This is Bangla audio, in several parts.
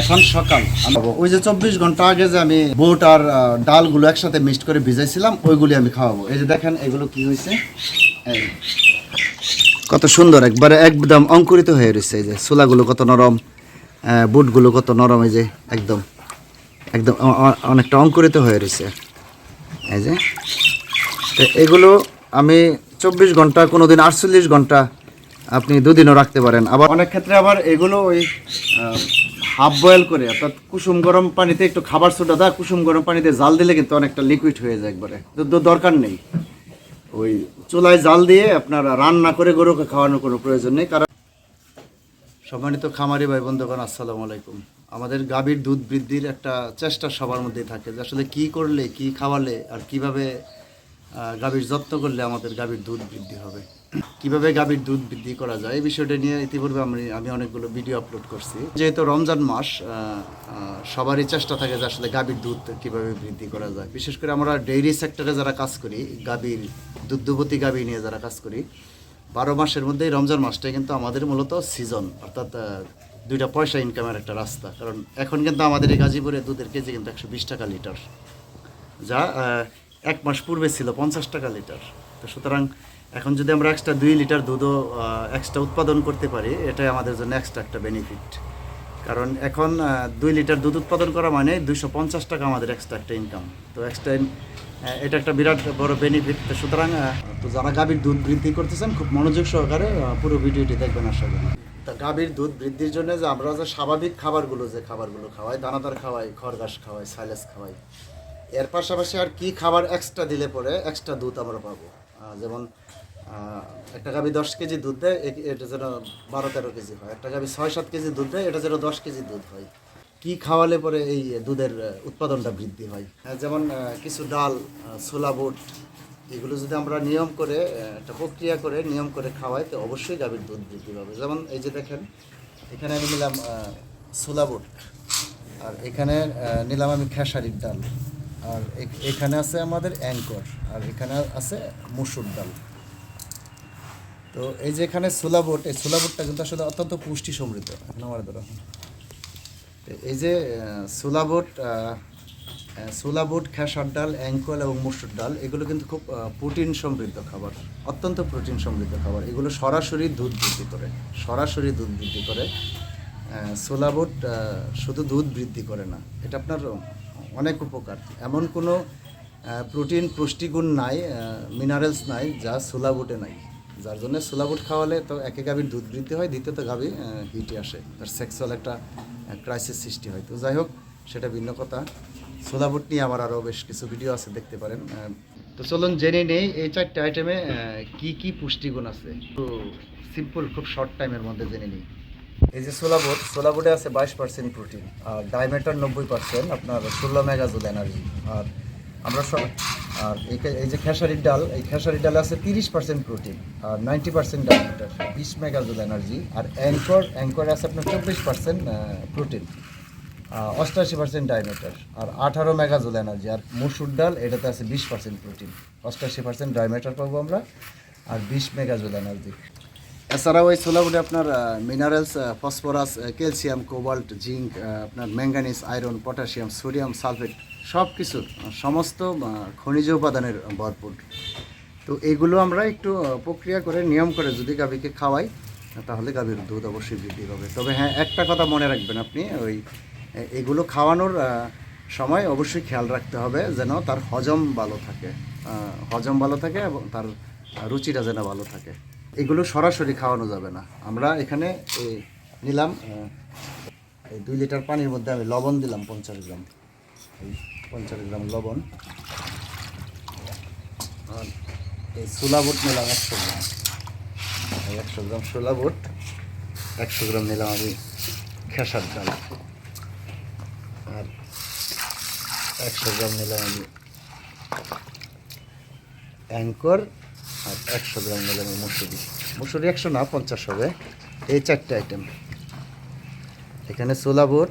এখন সকাল। ওই যে চব্বিশ ঘণ্টা আগে যে আমি বুট আর ডালগুলো একসাথে মিক্সড করে ভিজাইছিলাম, ওইগুলি আমি খাওয়াবো। এই যে দেখেন, এগুলো কি হয়েছে কত সুন্দর, একবারে একদম অঙ্কুরিত হয়ে রয়েছে এই যে ছোলাগুলো কত নরম বুটগুলো কত নরম, এই যে একদম একদম অনেকটা অঙ্কুরিত হয়ে রয়েছে এই যে। তো এগুলো আমি চব্বিশ ঘণ্টা কোনো দিন আটচল্লিশ ঘণ্টা আপনি দুদিনও রাখতে পারেন। আবার অনেক ক্ষেত্রে আবার এগুলো ওই হাফ বয়েল করে, অর্থাৎ কুসুম গরম পানিতে একটু খাবার সোডা দেয় কুসুম গরম পানিতে জাল দিলে কিন্তু অনেকটা লিকুইড হয়ে যায় একবারে। দরকার নেই। ওই চুলায় জাল দিয়ে আপনার রান্না করে গরুকে খাওয়ানোর কোনো প্রয়োজন নেই, কারণ সম্মানিত খামারি ভাই, বন্ধুগণ, আসসালামু আলাইকুম। আমাদের গাভীর দুধ বৃদ্ধির একটা চেষ্টা সবার মধ্যেই থাকে যে আসলে কি করলে, কি খাওয়ালে, আর কীভাবে গাভীর যত্ন করলে আমাদের গাভীর দুধ বৃদ্ধি হবে। কীভাবে গাভীর দুধ বৃদ্ধি করা যায়, এই বিষয়টা নিয়ে ইতিপূর্বে আমি আমি অনেকগুলো ভিডিও আপলোড করছি। যেহেতু রমজান মাস সবারই চেষ্টা থাকে যে আসলে গাভীর দুধ কীভাবে বৃদ্ধি করা যায়। বিশেষ করে আমরা ডেইরি সেক্টরে যারা কাজ করি, গাভীর, দুগ্ধবতী গাভী নিয়ে যারা কাজ করি, বারো মাসের মধ্যেই রমজান মাসটাই কিন্তু আমাদের মূলত সিজন অর্থাৎ দুইটা পয়সা ইনকামের একটা রাস্তা। কারণ এখন কিন্তু আমাদের এই গাজীপুরে দুধের কেজি কিন্তু একশো বিশ টাকা লিটার। যা এক মাস পূর্বে ছিল, পঞ্চাশ টাকা লিটার। তো সুতরাং এখন যদি আমরা এক্সট্রা দুই লিটার দুধও এক্সট্রা উৎপাদন করতে পারি, এটাই আমাদের জন্য এক্সট্রা একটা বেনিফিট কারণ এখন দুই লিটার দুধ উৎপাদন করা মানে দুইশো পঞ্চাশ টাকা আমাদের এক্সট্রা একটা ইনকাম তো এক্সট্রা এটা একটা বিরাট বড় বেনিফিট তো সুতরাং তো যারা গাভীর দুধ বৃদ্ধি করতেছেন, খুব মনোযোগ সহকারে পুরো ভিডিওটি দেখবেন, আশা করি। তা গাভীর দুধ বৃদ্ধির জন্য যে আমরা যে স্বাভাবিক খাবারগুলো, যে খাবারগুলো খাওয়াই, দানাদার খাওয়াই খড়ঘাস খাওয়াই, সাইলেস খাওয়াই এর পাশাপাশি আর কি খাবার এক্সট্রা দিলে পরে এক্সট্রা দুধ আমরা পাবো? যেমন একটা গাভী দশ কেজি দুধ দেয় এটা যেন বারো তেরো কেজি হয়। একটা গাভী ছয় সাত কেজি দুধ দেয়, এটা যেন দশ কেজি দুধ হয়। কি খাওয়ালে পরে এই দুধের উৎপাদনটা বৃদ্ধি হয়? যেমন কিছু ডাল ছোলা বুট, এগুলো যদি আমরা নিয়ম করে একটা প্রক্রিয়া করে নিয়ম করে খাওয়াই, তো অবশ্যই গাভীর দুধ বৃদ্ধি পাবে। যেমন, এই যে দেখেন, এখানে আমি নিলাম ছোলা বুট, আর এখানে নিলাম আমি খেসারির ডাল। আর এখানে আছে আমাদের অ্যাঙ্কর, আর এখানে আছে মুসুর ডাল। তো এই যে এখানে সোলাবোট এই সোলাবোটটা কিন্তু আসলে অত্যন্ত পুষ্টি সমৃদ্ধ এখন আমার ধরো এই যে সোলাবোট সোলাবোট খেসার ডাল অ্যাঙ্কল এবং মুসুর ডাল, এগুলো কিন্তু খুব প্রোটিন সমৃদ্ধ খাবার, অত্যন্ত প্রোটিন সমৃদ্ধ খাবার। এগুলো সরাসরি দুধ বৃদ্ধি করে, সরাসরি দুধ বৃদ্ধি করে। সোলাবোট শুধু দুধ বৃদ্ধি করে না, এটা আপনার অনেক উপকার। এমন কোনো প্রোটিন পুষ্টিগুণ নাই মিনারেলস নাই, যা সোলাবোটে নাই। যার জন্য সোলাবুট খাওয়ালে তো একে গাভীর দুধ বৃদ্ধি হয়, দ্বিতীয়ত গাভী হিটে আসে। তার সেক্সুয়াল একটা ক্রাইসিস সৃষ্টি হয়। তো যাই হোক, সেটা ভিন্ন কথা। সোলাবুট নিয়ে আমার আরও বেশ কিছু ভিডিও আছে, দেখতে পারেন। তো চলুন জেনে নেই, এই চারটে আইটেমে কি কি পুষ্টিগুণ আছে? তো সিম্পল খুব শর্ট টাইমের মধ্যে জেনে নিই। এই যে সোলাবোট সোলাবোটে আছে বাইশ পার্সেন্ট প্রোটিন আর ডায়মেটার নব্বই পার্সেন্ট আপনার ষোলো মেগাজুল এনার্জি আর আমরা সব, আর এই যে খেসারির ডাল, এই খেসারির ডালে আছে তিরিশ পার্সেন্ট প্রোটিন আর নাইনটি পার্সেন্ট ডাইমেটার বিশ মেগাজুল এনার্জি আর অ্যাঙ্কর অ্যাঙ্কর আছে আপনার চব্বিশ পার্সেন্ট প্রোটিন অষ্টাশি পার্সেন্ট ডাইমেটার আর আঠারো মেগাজুল এনার্জি আর মুসুর ডাল এটাতে আছে বিশ পার্সেন্ট প্রোটিন অষ্টাশি পার্সেন্ট ডাইমেটার পাবো আমরা, আর বিশ মেগাজুল এনার্জি এছাড়াও এই ছোলাগুলি আপনার minerals phosphorus calcium cobalt zinc আপনার manganese iron potassium sodium sulphate সব কিছুর সমস্ত খনিজ উপাদানের ভরপুর। তো এইগুলো আমরা একটু প্রক্রিয়া করে, নিয়ম করে যদি গাভীকে খাওয়াই, তাহলে গাভীর দুধ অবশ্যই বৃদ্ধি পাবে। তবে হ্যাঁ একটা কথা মনে রাখবেন আপনি, ওই এগুলো খাওয়ানোর সময় অবশ্যই খেয়াল রাখতে হবে যেন তার হজম ভালো থাকে। হজম ভালো থাকে এবং তার রুচিটা যেন ভালো থাকে। এগুলো সরাসরি খাওয়ানো যাবে না। আমরা এখানে নিলাম এই দুই লিটার পানির মধ্যে আমি লবণ দিলাম, পঞ্চাশ গ্রাম। এই পঞ্চাশ গ্রাম লবণ। আর এই ছোলা বুট নিলাম একশো গ্রাম। একশো গ্রাম ছোলা বুট, একশো গ্রাম নিলাম আমি খেসার ডাল। আর একশো গ্রাম নিলাম আমি অ্যাঙ্কর, আর একশো গ্রাম নিলাম আমি মুসুরি। মুসুরি একশো না, পঞ্চাশ হবে। এই চারটে আইটেম এখানে ছোলা বুট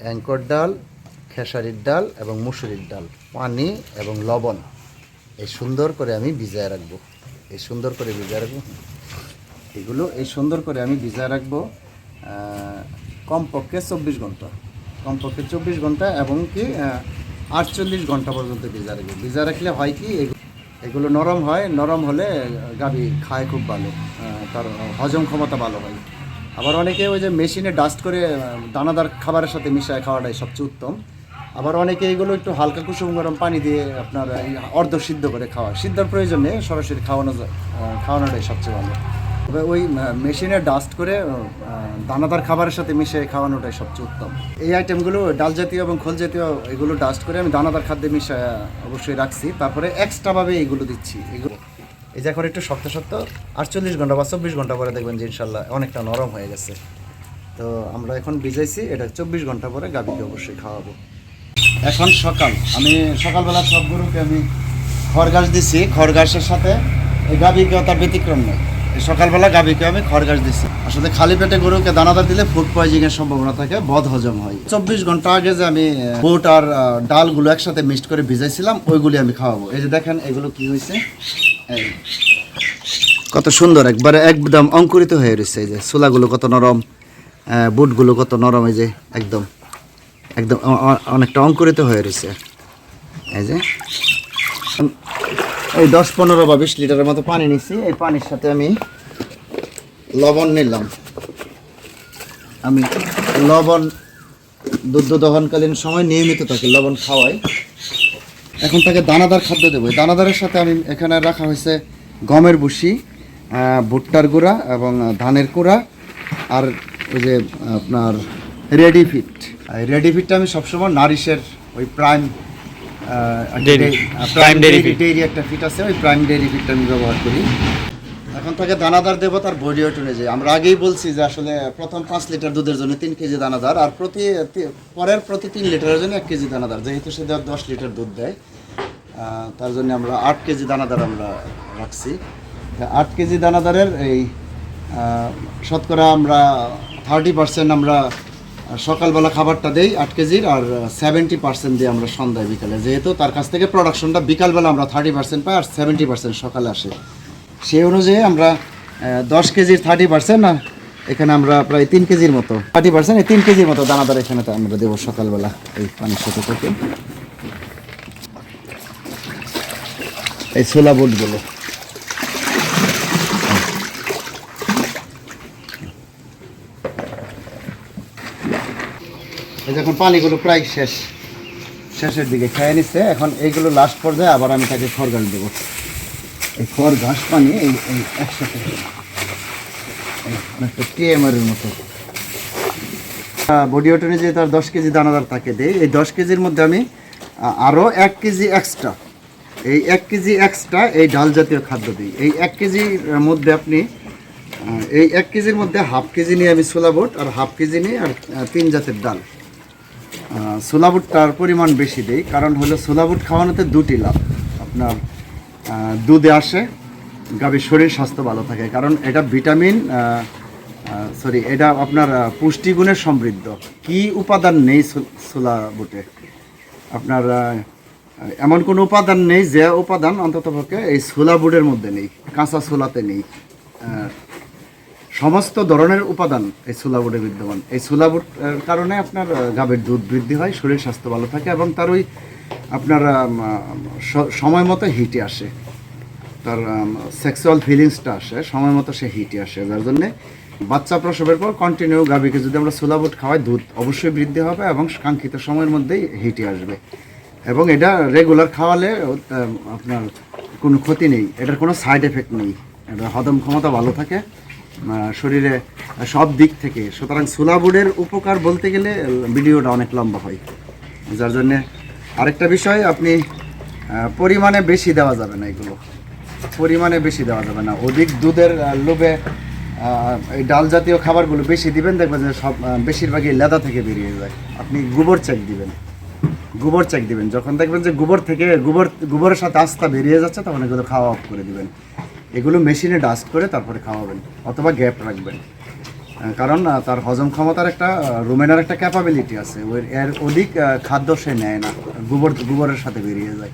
অ্যাঙ্কর ডাল, খেসারির ডাল এবং মুসুরির ডাল, পানি এবং লবণ। এই সুন্দর করে আমি ভিজায় রাখব। এই সুন্দর করে ভিজায় রাখব। এগুলো এই সুন্দর করে আমি ভিজায় রাখব কমপক্ষে চব্বিশ ঘণ্টা। কমপক্ষে চব্বিশ ঘণ্টা এবং কি আটচল্লিশ ঘণ্টা পর্যন্ত ভিজা রাখবে। ভিজা রাখলে হয় কি এগু- এগুলো নরম হয়, নরম হলে গাবি খায় খুব ভালো তার হজম ক্ষমতা ভালো হয়। আবার অনেকে ওই যে মেশিনে ডাস্ট করে দানাদার খাবারের সাথে মিশায় খাওয়াটাই সবচেয়ে উত্তম। আবার অনেকে এগুলো একটু হালকা কুসুম গরম পানি দিয়ে আপনার অর্ধ সিদ্ধ করে খাওয়া সিদ্ধর প্রয়োজনে সরাসরি খাওয়ানো খাওয়ানোটাই সবচেয়ে ভালো। ওই মেশিনে ডাস্ট করে দানাদার খাবারের সাথে মিশিয়ে খাওয়ানোটাই সবচেয়ে উত্তম। এই আইটেমগুলো ডাল জাতীয় এবং খোল জাতীয় এগুলো ডাস্ট করে আমি দানাদার খাদ্যে মিশিয়ে অবশ্যই রাখছি। তারপরে এক্সট্রাভাবে এগুলো দিচ্ছি। এগুলো এই যে এখন একটু শক্ত শক্ত, আটচল্লিশ ঘণ্টা বা চব্বিশ ঘণ্টা পরে দেখবেন যে ইনশাল্লাহ অনেকটা নরম হয়ে গেছে। তো আমরা এখন ভিজাইছি, এটা চব্বিশ ঘণ্টা পরে গাভীকে অবশ্যই খাওয়াবো। এখন সকাল। আমি সকালবেলা সব গরুকে আমি খড় ঘাস দিছি। খড় ঘাসের সাথে এই গাভীকেও তার ব্যতিক্রম এই সকালবেলা গাভীকে আমি খড় দিছি। আসলে খালি পেটে গরুকে দানাদার দিলে ফুড পয়জিং এর সম্ভাবনা থাকে, বদ হজম হয়। চব্বিশ ঘণ্টা আগে যে আমি বুট আর ডালগুলো একসাথে মিক্সড করে ভিজাইছিলাম, ওইগুলি আমি খাওয়াবো। এই যে দেখেন, এগুলো কি হয়েছে কত সুন্দর, একবারে একদম অঙ্কুরিত হয়ে রয়েছে এই যে। ছোলাগুলো কত নরম বুটগুলো কত নরম এই যে, একদম একদম অনেকটা অঙ্কুরিত হয়ে রয়েছে এই যে। এই দশ পনেরো বা বিশ লিটারের মতো পানি নিচ্ছি এই পানির সাথে আমি লবণ নিলাম। আমি লবণ দুধ দহনকালীন সময় নিয়মিত তাকে লবণ খাওয়াই। এখন তাকে দানাদার খাদ্য দেবো। দানাদারের সাথে আমি এখানে রাখা হয়েছে গমের আহ, ভুট্টার গুঁড়া এবং ধানের কুড়া আর ওই যে আপনার রেডি ফিট। রেডি আমি সবসময় নারিশের ওই প্রাইম Prime ডেইরি একটা ফিট আছে ওই প্রাইম ডেইরি ফিটটা আমি ব্যবহার করি। এখন তাকে দানাদার দেবো তার বডি ওয়েট অনুযায়ী আমরা আগেই বলছি যে আসলে প্রথম পাঁচ লিটার দুধের জন্য তিন কেজি দানাদার আর প্রতি পরের প্রতি তিন লিটারের জন্য এক কেজি দানাদার। যেহেতু সে দশ লিটার দুধ দেয় তার জন্য আমরা আট কেজি দানাদার আমরা রাখছি। তা আট কেজি দানাদারের এই শতকরা আমরা থার্টি পার্সেন্ট আমরা সকালবেলা খাবারটা দেই আট কেজির, আর সেভেন্টি পার্সেন্ট দিই আমরা সন্ধ্যায়, বিকালে। যেহেতু তার কাছ থেকে প্রোডাকশনটা বিকালবেলা আমরা থার্টি পার্সেন্ট পাই, আর সেভেন্টি পার্সেন্ট সকালে আসে। সেই অনুযায়ী আমরা দশ কেজির থার্টি পার্সেন্ট আর এখানে আমরা প্রায় তিন কেজির মতো। থার্টি পার্সেন্ট এই তিন কেজির মতো দানাদার এখানে আমরা দেবো সকালবেলা এই পানির সাথে থেকে। এই ছোলা বুটগুলো। এই দেখুন পানিগুলো প্রায় শেষ, শেষের দিকে খেয়ে নিচ্ছে। এখন এইগুলো লাস্ট পর্যায়ে আবার আমি তাকে খড় ঘাস দেবো। এই খড় ঘাস পানি এই এই একসাথে অনেকটা টিএমআরের মতো। বডি ওয়েট অনুযায়ী তার দশ কেজি দানাদার তাকে দেই, এই দশ কেজির মধ্যে আমি আরও এক কেজি এক্সট্রা এই এক কেজি এক্সট্রা এই ডাল জাতীয় খাদ্য দিই। এই এক কেজির মধ্যে আপনি এই এক কেজির মধ্যে হাফ কেজি নিয়ে আমি ছোলা বুট আর হাফ কেজি নিয়ে আর তিন জাতের ডাল। আহ, ছোলা বুটটার পরিমাণ বেশি দেই কারণ হলো ছোলা বুট খাওয়ানোতে দুটি লাভ। আপনার দুধে আসে গাভীর শরীর স্বাস্থ্য ভালো থাকে কারণ এটা ভিটামিন সরি এটা আপনার পুষ্টিগুণে সমৃদ্ধ। কি উপাদান নেই ছো- ছোলা বুটে আপনার এমন কোনো উপাদান নেই যে উপাদান অন্ততপক্ষে এই ছোলা বুটের মধ্যে নেই কাঁচা সোলাতে নেই। সমস্ত ধরনের উপাদান এই সুলাবুটে বিদ্যমান। এই সুলাবুট কারণে আপনার গাভীর দুধ বৃদ্ধি হয়, শরীর স্বাস্থ্য ভালো থাকে এবং তার ওই আপনার সময় মতো হিটে আসে। তার সেক্সুয়াল ফিলিংসটা আসে, সময় মতো সে হিটে আসে। যার জন্যে বাচ্চা প্রসবের পর কন্টিনিউ গাভীকে যদি আমরা সুলাবুট খাওয়াই, দুধ অবশ্যই বৃদ্ধি হবে এবং কাঙ্ক্ষিত সময়ের মধ্যেই হিটে আসবে। এবং এটা রেগুলার খাওয়ালে আপনার কোনো ক্ষতি নেই। এটার কোনো সাইড এফেক্ট নেই। এটা হজম ক্ষমতা ভালো থাকে। শরীরে সব দিক থেকে। সুতরাং সুলাবুডের উপকার বলতে গেলে, ভিডিওটা অনেক লম্বা হয়। যার জন্যে আরেকটা বিষয়, আপনি পরিমাণে বেশি দেওয়া যাবে না এগুলো। পরিমাণে বেশি দেওয়া যাবে না। অধিক দুধের লোভে এই ডাল জাতীয় খাবারগুলো বেশি দিবেন, দেখবেন যে সব বেশিরভাগই লেদা থেকে বেরিয়ে যায়। আপনি গোবর চেক দিবেন। গোবর চেক দিবেন। যখন দেখবেন যে গোবর থেকে গোবর, গোবরের সাথে আস্থা বেরিয়ে যাচ্ছে, তখন এগুলো খাওয়া অফ করে দিবেন। এগুলো মেশিনে ডাস্ট করে তারপরে খাওয়াবেন অথবা গ্যাপ রাখবেন। কারণ তার হজম ক্ষমতার একটা রুমেনার একটা ক্যাপাবিলিটি আছে। ওই এর অধিক খাদ্য সে নেয় না। গোবর, গোবরের সাথে বেরিয়ে যায়।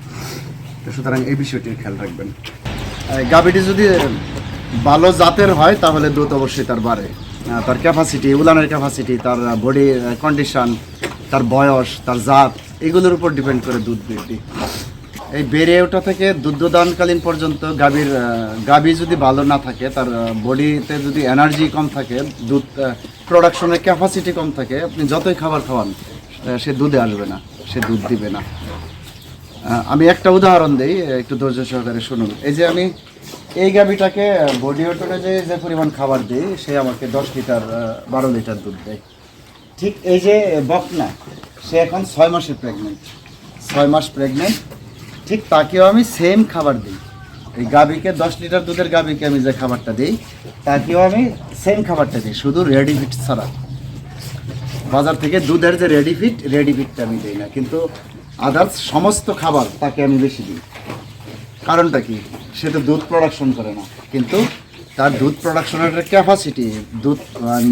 তো সুতরাং এই বিষয়টির খেয়াল রাখবেন। গাভীটি যদি ভালো জাতের হয়, তাহলে দুধ অবশ্যই তার বাড়ে। তার ক্যাপাসিটি উলানের ক্যাপাসিটি তার বডি কন্ডিশন তার বয়স, তার জাত, এগুলোর উপর ডিপেন্ড করে দুধ বৃদ্ধি। এই বেড়ে ওঠা থেকে দুগ্ধদানকালীন পর্যন্ত গাভীর গাভী যদি ভালো না থাকে, তার বডিতে যদি এনার্জি কম থাকে, দুধ প্রোডাকশনের ক্যাপাসিটি কম থাকে, আপনি যতই খাবার খাওয়ান সে দুধে আসবে না, সে দুধ দিবে না। আমি একটা উদাহরণ দিই একটু ধৈর্য সহকারে শুনুন। এই যে আমি এই গাভিটাকে বডি ওটনে যে যে পরিমাণ খাবার দিই, সে আমাকে দশ লিটার বারো লিটার দুধ দেয়। ঠিক এই যে বকনা, সে এখন ছয় মাসের প্রেগনেন্ট ছয় মাস প্রেগনেন্ট ঠিক তাকেও আমি সেম খাবার দিই। এই গাভিকে দশ লিটার দুধের গাভিকে আমি যে খাবারটা দিই, তাকেও আমি সেম খাবারটা দিই, শুধু রেডি ফিট ছাড়া। বাজার থেকে দুধের যে রেডি ফিট রেডি আমি দিই না, কিন্তু আদার্স সমস্ত খাবার তাকে আমি বেশি দিই। কারণটা কি? সে তো দুধ প্রোডাকশন করে না, কিন্তু তার দুধ প্রোডাকশনের ক্যাপাসিটি দুধ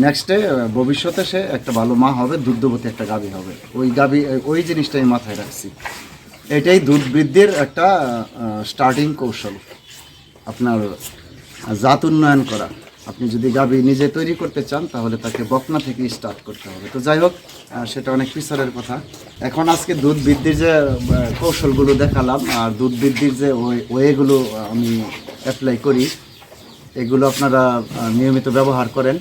নেক্সটে ভবিষ্যতে সে একটা ভালো মা হবে, দুগ্ধবতী একটা গাভী হবে। ওই গাভী, ওই জিনিসটাই মাথায় রাখছি। এটাই দুধ বৃদ্ধির একটা স্টার্টিং কৌশল। আপনার জাত উন্নয়ন করা। আপনি যদি গাভী নিজে তৈরি করতে চান, তাহলে তাকে বকনা থেকে স্টার্ট করতে হবে। তো যাই হোক সেটা অনেক পিছরের কথা। এখন আজকে দুধ বৃদ্ধির যে কৌশলগুলো দেখালাম, আর দুধ বৃদ্ধির যে ওয়ে- ওয়েগুলো আমি অ্যাপ্লাই করি। এগুলো আপনারা নিয়মিত ব্যবহার করেন।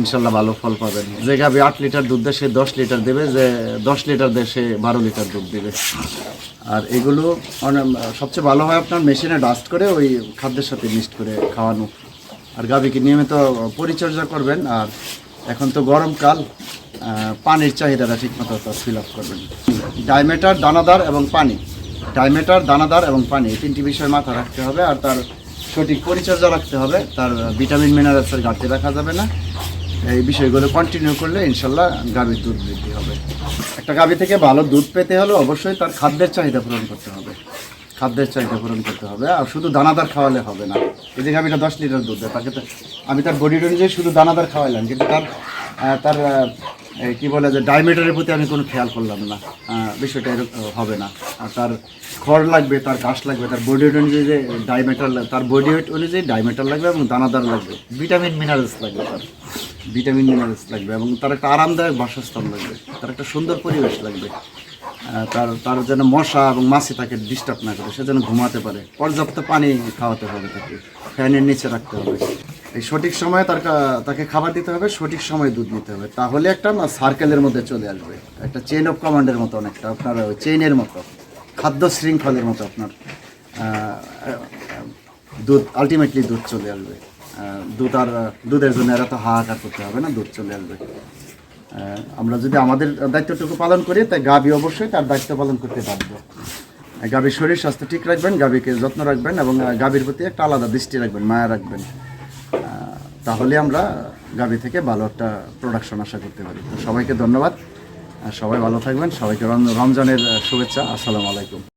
ইনশাল্লাহ ভালো ফল পাবেন। যে গাভী আট লিটার দুধ দেয়, সে দশ লিটার দেবে, যে দশ লিটার দেয়, সে বারো লিটার দুধ দেবে। আর এগুলো অনেক, সবচেয়ে ভালো হয় আপনার মেশিনে ডাস্ট করে ওই খাদ্যের সাথে মিক্সড করে খাওয়ানো। আর গাভীকে নিয়মিত পরিচর্যা করবেন, আর এখন তো গরমকাল পানির চাহিদাটা ঠিকমতো ফিল আপ করবেন। ডায়মেটার দানাদার এবং পানি। ডায়মেটার দানাদার এবং পানি, এই তিনটি বিষয় মাথা রাখতে হবে, আর তার সঠিক পরিচর্যা রাখতে হবে, তার ভিটামিন মিনারেলসের ঘাটতি রাখা যাবে না। এই বিষয়গুলো কন্টিনিউ করলে ইনশাল্লাহ গাভীর দুধ বৃদ্ধি হবে। একটা গাভী থেকে ভালো দুধ পেতে হলে অবশ্যই তার খাদ্যের চাহিদা পূরণ করতে হবে। খাদ্যের চাহিদা পূরণ করতে হবে। আর শুধু দানাদার খাওয়ালে হবে না। এই যে গাভীটা দশ লিটার দুধ দেয়, তাকে তো আমি তার বডি অনুযায়ী শুধু দানাদার খাওয়াইলাম, কিন্তু তার তার কি বলে যে ডায়মিটারের প্রতি আমি কোনো খেয়াল করলাম না। বিষয়টা এরকম হবে না। আর তার খড় লাগবে, তার ঘাস লাগবে, তার বডি ওয়েট অনুযায়ী যে ডায়মিটার তার বডি ওয়েট অনুযায়ী ডায়মিটার লাগবে এবং দানাদার লাগবে। ভিটামিন মিনারেলস লাগবে তার। ভিটামিন মিনারেলস লাগবে এবং তার একটা আরামদায়ক বাসস্থান লাগবে। তার একটা সুন্দর পরিবেশ লাগবে। তার তার যেন মশা এবং মাছি তাকে ডিস্টার্ব না করে, সে যেন ঘুমাতে পারে। পর্যাপ্ত পানি খাওয়াতে হবে তাকে। ফ্যানের নিচে রাখতে হবে। এই সঠিক সময়ে তার তাকে খাবার দিতে হবে, সঠিক সময়ে দুধ নিতে হবে। তাহলে একটা না সার্কেলের মধ্যে চলে আসবে। একটা চেইন অফ কমান্ডের মতো অনেকটা, আপনার চেইনের মতো, খাদ্য শৃঙ্খলের মতো আপনার দুধ আলটিমেটলি দুধ চলে আসবে। দুধ আর, দুধের জন্য এরা তো হাহাকার করতে হবে না, দুধ চলে আসবে। আমরা যদি আমাদের দায়িত্বটুকু পালন করি, তাই গাভী অবশ্যই তার দায়িত্ব পালন করতে বাধ্য। গাভীর শরীর, স্বাস্থ্য ঠিক রাখবেন, গাভীকে যত্ন রাখবেন এবং গাভীর প্রতি একটা আলাদা দৃষ্টি রাখবেন, মায়া রাখবেন। তাহলে আমরা গাবি থেকে ভালো একটা প্রোডাকশন আশা করতে পারি। তো সবাইকে ধন্যবাদ। সবাই ভালো থাকবেন। সবাইকে রম- রমজানের শুভেচ্ছা। আসসালামু আলাইকুম।